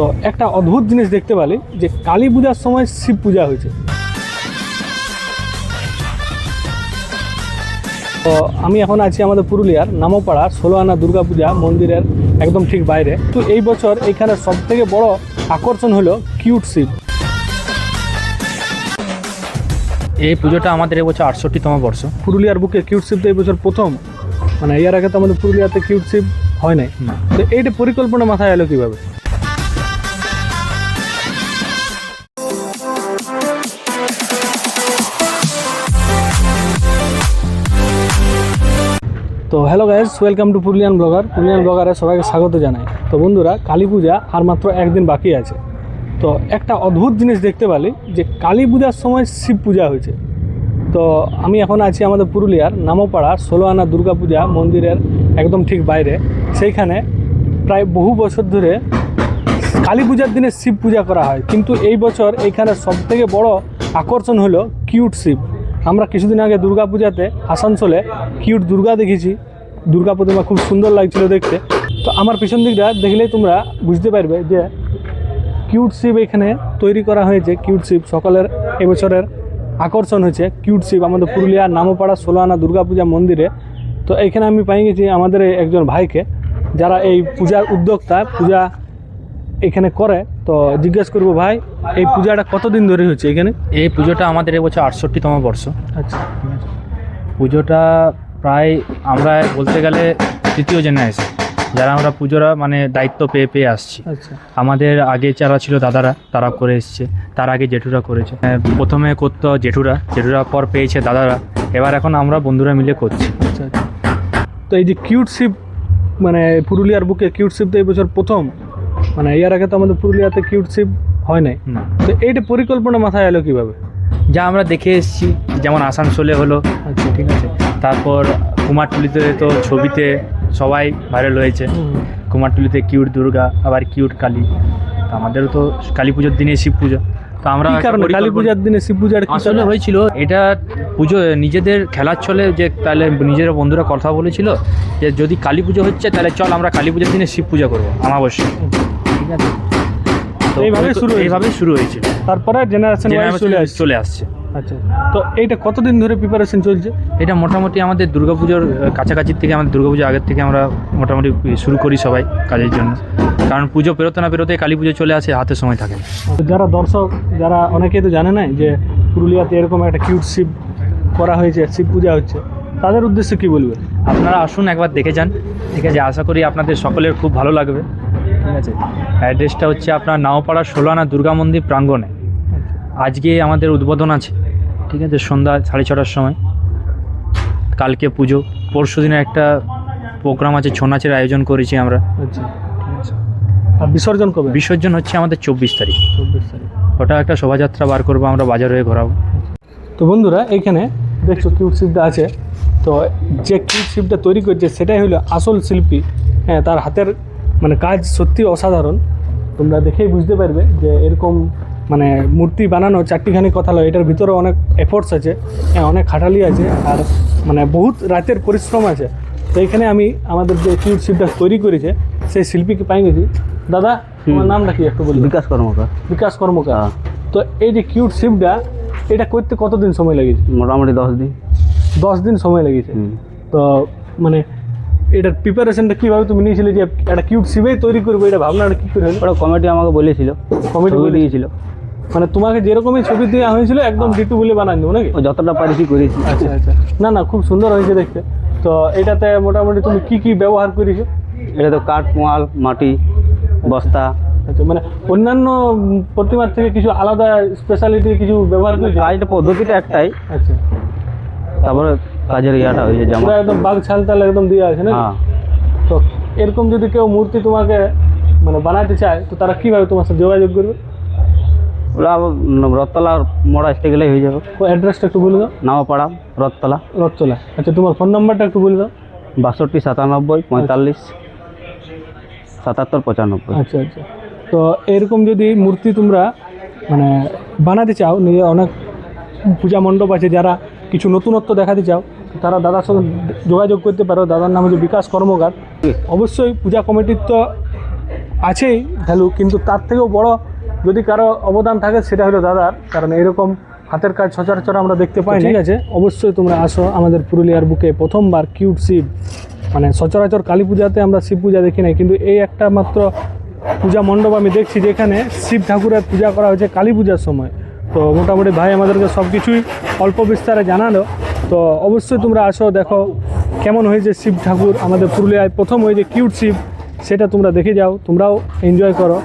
তো একটা অদ্ভুত জিনিস দেখতে পেলি যে কালী পূজার সময় শিব পূজা হয়েছে। তো আমি এখন আছি আমাদের পুরুলিয়ার নামপাড়া ষোলো আনা দুর্গা পূজা মন্দিরের একদম ঠিক বাইরে। তো এই বছর এখানে সব থেকে বড় আকর্ষণ হলো কিউট শিব। এই পুজোটা আমাদের এবছর আটষট্টিতম বর্ষ। পুরুলিয়ার বুকে কিউট শিব তো এই বছর প্রথম। মানে এর আগে তো আমাদের পুরুলিয়াতে কিউট শিব হয় নাই। তো এইটা পরিকল্পনা মাথায় এলো কীভাবে? তো hello guys welcome to Purulian blogger Purulian ব্লগারে সবাইকে স্বাগত জানাই। তো বন্ধুরা, কালী পূজা আর মাত্র একদিন বাকি আছে। তো একটা অদ্ভুত জিনিস দেখতে পেলি যে কালী পূজার সময় শিব পূজা হয়েছে। তো আমি এখন আছি আমাদের পুরুলিয়ার নামপাড়া ষোলো আনা দুর্গা পূজা মন্দিরের একদম ঠিক বাইরে। সেইখানে প্রায় বহু বছর ধরে কালী পূজার দিনে শিব পূজা করা হয়। কিন্তু এই বছর এইখানে সবথেকে বড় আকর্ষণ হলো কিউট শিব। আমরা কিছুদিন আগে দুর্গা পূজাতে আসানসোলে কিউট দুর্গা দেখেছি। দুর্গা প্রতিমা খুব সুন্দর লাগছিল দেখতে। তো আমার পিছন দিকটা দেখলেই তোমরা বুঝতে পারবে যে কিউট শিব এখানে তৈরি করা হয়েছে। কিউট শিব সকালের এবছরের আকর্ষণ হয়েছে। কিউট শিব আমাদের পুরুলিয়ার নামপাড়া আনা দুর্গাপূজা মন্দিরে। তো এইখানে আমি পাই গেছি আমাদের একজন ভাইকে যারা এই পূজার উদ্যোক্তা পূজা এখানে করে। তো জিজ্ঞেস করব ভাই এই পূজাটা কতদিন ধরে হচ্ছে এখানে? এই পুজোটা আমাদের এবছর আটষট্টিতম বর্ষ। আচ্ছা। পুজোটা প্রায় আমরা বলতে গেলে তৃতীয় জেনারেশন যারা আমরা পুজোরা মানে দায়িত্ব পেয়ে পেয়ে আসছি। আচ্ছা। আমাদের আগে যারা ছিল দাদারা তারা করে এসছে তার আগে জেঠুরা করেছে। হ্যাঁ, প্রথমে করতো জেঠুরা জেঠুরা পর পেয়েছে দাদারা। এবার এখন আমরা বন্ধুরা মিলে করছি। আচ্ছা আচ্ছা। তো এই যে কিউট শিপ মানে পুরুলিয়ার বুকে কিউট শিপ তো এই বছর প্রথম মানে এর আগে তো আমাদের পুরুলিয়াতে কিউট শিপ হয় নাই। না। তো এইটা পরিকল্পনা মাথায় এলো কীভাবে? যা আমরা দেখে এসেছি যেমন আসানসোলে হলো। আচ্ছা ঠিক আছে। তারপর কুমারটুলিতে তো ছবিতে সবাই ভাইরাল হয়েছে। কুমারটুলিতে কিউট দুর্গা আবার কিউট কালী। তো আমাদেরও তো কালী পুজোর দিনে শিব পুজো। তো আমরা কারণে কালী পূজার দিনে শিব পূজার আসলে? হয়েছিল এটা পুজো নিজেদের খেলার ছলে যে তাহলে নিজের বন্ধুরা কথা বলেছিল যে যদি কালী পুজো হচ্ছে তাহলে চল আমরা কালী পুজোর দিনে শিব পূজা করব আমাবস্যা ঠিক আছে? তো এইভাবেই শুরু হয়েছে। শুরু হয়েছিল। তারপরে জেনারেশন চলে চলে আসছে। আচ্ছা। তো এইটা কতদিন ধরে প্রিপারেশন চলছে? এটা মোটামুটি আমাদের দুর্গাপুজোর কাছাকাছির থেকে আমাদের দুর্গাপুজোর আগের থেকে আমরা মোটামুটি শুরু করি সবাই কাজের জন্য। কারণ পুজো পেরোতে না পেরোতে কালী পুজো চলে আসে হাতে সময় থাকে। যারা দর্শক যারা অনেকেই তো জানে না যে পুরুলিয়াতে এরকম একটা কিউট শিব করা হয়েছে শিব পূজা হচ্ছে তাদের উদ্দেশ্যে কি বলবে আপনারা আসুন একবার দেখে যান। ঠিক আছে আশা করি আপনাদের সকলের খুব ভালো লাগবে। ঠিক আছে। অ্যাড্রেসটা হচ্ছে আপনার নাওপাড়া ষোলানা দুর্গা মন্দির প্রাঙ্গণে। আজকে আমাদের উদ্বোধন আছে ঠিক আছে? সন্ধ্যা সাড়ে ছটার সময়। কালকে পুজো। পরশু দিনে একটা প্রোগ্রাম আছে ছৌ নাচের আয়োজন করেছি আমরা। আচ্ছা আর বিসর্জন কবে? বিসর্জন হচ্ছে আমাদের চব্বিশ তারিখ। চব্বিশ তারিখ। ওটা একটা শোভাযাত্রা বার করব আমরা বাজার হয়ে ঘোরাবো। তো বন্ধুরা এইখানে দেখছ কিউট শিল্পটা আছে। তো যে কিউট শিল্পটা তৈরি করছে সেটাই হলো আসল শিল্পী। হ্যাঁ তার হাতের মানে কাজ সত্যি অসাধারণ। তোমরা দেখেই বুঝতে পারবে যে এরকম মানে মূর্তি বানানো চারটিখানি কথা লয় এটার ভিতরে অনেক এফোর্টস আছে হ্যাঁ অনেক খাটালি আছে আর মানে বহুত রাতের পরিশ্রম আছে। তো এখানে আমি আমাদের যে কিউট শিবটা তৈরি করেছে সেই শিল্পীকে পাই গেছি। দাদা তোমার নামটা কি একটু বলবি? বিকাশ কর্মকার। বিকাশ কর্মকার। হ্যাঁ। তো এই যে কিউট শিপটা এটা করতে কতদিন সময় লেগেছে? মোটামুটি দশ দিন। দশ দিন সময় লেগেছে। তো মানে এটার প্রিপারেশনটা কীভাবে তুমি নিয়েছিলে যে একটা কিউট শিবেই তৈরি করব এটা ভাবনাটা কী করে ওটা কমিটি আমাকে বলেছিল। বলেছিল? দিয়েছিল। মানে তোমাকে যেরকমই ছবি দেওয়া হয়েছিল একদম ডিটু বলে বানাই দেবো নাকি? যতটা পারিছি করেছি। আচ্ছা আচ্ছা। না না খুব সুন্দর হয়েছে দেখতে। তো এটাতে মোটামুটি তুমি কি কি ব্যবহার করেছ? এটা তো কাঠ পোয়াল মাটি বস্তা। আচ্ছা মানে অন্যান্য প্রতিমার থেকে কিছু আলাদা স্পেশালিটি কিছু ব্যবহার করেছ? কাজটা পদ্ধতিটা একটাই। আচ্ছা। তারপরে কাজের ইয়াটা হয়েছে জামা। পুরো একদম বাঘ ছাল টাল একদম দিয়ে আছে না হ্যাঁ। তো এরকম যদি কেউ মূর্তি তোমাকে মানে বানাতে চায় তো তারা কীভাবে তোমার সাথে যোগাযোগ করবে? ওরা রথতলা মোড়া আসতে গেলেই হয়ে যাবে। অ্যাড্রেসটা একটু বলে দাও। নাওয়াপাড়া রথতলা। রথতলা। আচ্ছা তোমার ফোন নাম্বারটা একটু বলে দাও। বাষট্টি সাতানব্বই পঁয়তাল্লিশ সাতাত্তর পঁচানব্বই। আচ্ছা আচ্ছা। তো এরকম যদি মূর্তি তোমরা মানে বানাতে চাও নিজে অনেক পূজা মণ্ডপ আছে যারা কিছু নতুনত্ব দেখাতে চাও তারা দাদার সঙ্গে যোগাযোগ করতে পারো। দাদার নাম হচ্ছে বিকাশ কর্মকার। অবশ্যই পূজা কমিটির তো আছেই ভ্যালু কিন্তু তার থেকেও বড় যদি কারও অবদান থাকে, সেটা হলো দাদার। কারণ এরকম হাতের কাজ সচরাচর আমরা দেখতে পাই ঠিক আছে, অবশ্যই তোমরা আসো। আমাদের পুরুলিয়ার বুকে প্রথমবার কিউট শিব। মানে সচরাচর কালী পূজাতে আমরা শিব পূজা দেখি নাই, কিন্তু এই একটা মাত্র পূজা মণ্ডপ আমি দেখছি যেখানে শিব ঠাকুরের পূজা করা হয়েছে কালী পূজার সময়। তো মোটামুটি ভাই আমাদেরকে সব কিছুই অল্প বিস্তারে জানালো। তো অবশ্যই তোমরা আসো, দেখো কেমন হয়েছে শিব ঠাকুর। আমাদের পুরুলিয়ায় প্রথম হয়েছে কিউট শিব, সেটা তোমরা দেখে যাও, তোমরাও এনজয় করো।